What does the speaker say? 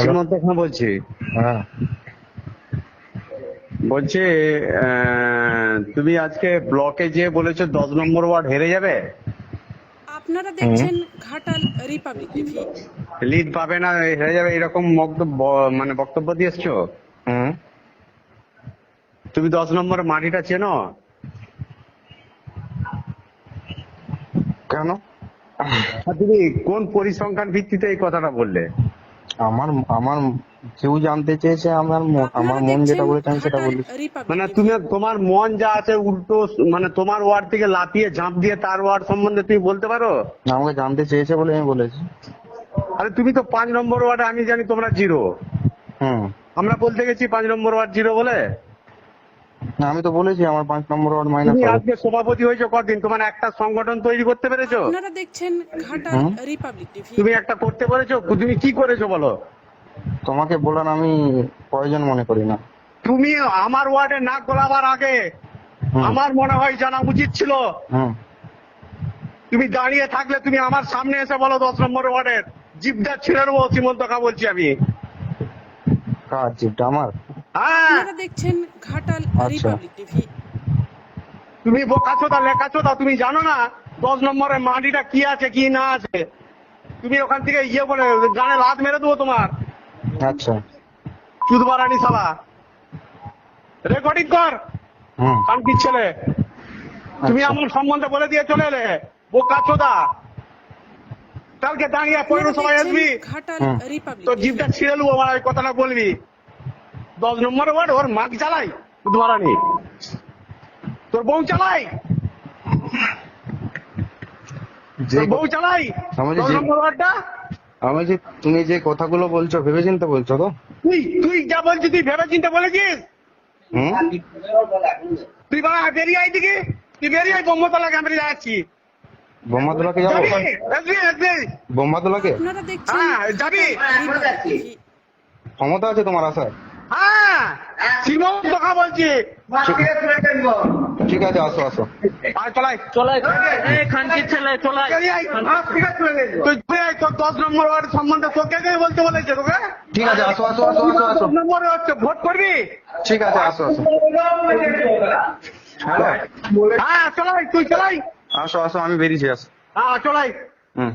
শ্রীমন্ত খান বলছি। হ্যাঁ। বলছি তুমি আজকে ব্লকে যে বলেছ দশ নম্বর ওয়ার্ড হেরে যাবে? আপনারা দেখছেন ঘাটাল রিপাবলিক টিভি লিড পাবে না হেরে যাবে এরকম মানে বক্তব্য দিয়ে তুমি দশ নম্বর মাটিটা চেনো? কেন? তুমি কোন পরিসংখ্যান ভিত্তিতে এই কথাটা বললে? আমার আমার কেউ জানতে চেয়েছে আমার ম- আমার মন যেটা বলেছে আমি সেটা বলি মানে তুমি তোমার মন যা আছে উল্টো মানে তোমার ওয়ার্ড থেকে লাফিয়ে ঝাঁপ দিয়ে তার ওয়ার্ড সম্বন্ধে তুমি বলতে পারো? আমাকে জানতে চেয়েছে বলে আমি বলেছি। আরে তুমি তো পাঁচ নম্বর ওয়ার্ড আমি জানি তোমরা জিরো। হুম। আমরা বলতে গেছি পাঁচ নম্বর ওয়ার্ড জিরো বলে? না আমি তো বলেছি আমার পাঁচ নম্বর ওয়ার্ড মাইনাস তুমি হবে। আজকে সভাপতি হয়েছো কদিন? তোমার একটা সংগঠন তৈরি করতে পেরেছ? আপনারা দেখছেন হুম? Republic TV. তুমি একটা করতে পেরেছ? তুমি কি করেছ বলো? তোমাকে বলার আমি প্রয়োজন মনে করি না। তুমি আমার ওয়ার্ডে নাক গলাবার আগে আমার মনে হয় জানা উচিত ছিল। হুম। তুমি দাঁড়িয়ে থাকলে তুমি আমার সামনে এসে বলো দশ নম্বর ওয়ার্ডের। জিপটা ছিঁড়ে নেব সীমন্ত কা বলছি আমি। কার চিপটা আমার? আপনারা দেখছেন ঘাটাল আচ্ছা। Republic TV. তুমি বোকাচোদা লেখাচোদা তুমি জানো না দশ নম্বরের মাটিটা কি আছে কি না আছে? তুমি ওখান থেকে ইয়ে বলে গানে লাত মেরে দেবো তোমার। আচ্ছা। চুদবারানি সালা রেকর্ডিং কর। হুম। কানকি ছেলে। তুমি আচ্ছা। আমার সম্বন্ধে বলে দিয়ে চলে এলে বোকাচোদা কালকে দাঁড়িয়ে পৌরসভায় আসবি। ঘাটাল হুম। তোর জিভটা ছিঁড়ে নেব আমার কথাটা বলবি। দশ নম্বর ওয়ার্ড ওর মাগ চালাই। চুদবারানি তোর বউ চালাই। বউ চালাই। দশ নম্বর ওয়ার্ডটা। আমি যে তুমি যে কথাগুলো বলছো ভেবে ভেবেচিন্তে বলছো তো? তুই তুই যা বলছিস তুই ভেবে চিন্তে বলেছিস তুই বাবা বেরিয়ে আই দিকে তুই বেরিয়ে আই বোম্বতলা ক্যামেরে যাচ্ছি। বোম্বাদুলাকে যাব? বোম্বাদুলাকে হ্যাঁ, যাবি? ক্ষমতা আছে তোমার আশায় শ্রীমন্ত কথা বলছি। ঠিক আছে আসো আসো। আর চলাই চলাই খানকির ছেলে চলাই তুই বেরিয়ে আই, তোর দশ নম্বর ওয়ার্ড সম্বন্ধে তোকে কে বলতে বলেছে তোকে? ঠিক আছে আসো আসো আসো আসো আসো। দশ নম্বরে হচ্ছে ভোট করবি? ঠিক আছে আসো আসো। হ্যাঁ চলাই তুই চলাই আসো আসো আমি বেরিয়েছি আসো। হ্যাঁ চলাই হুম।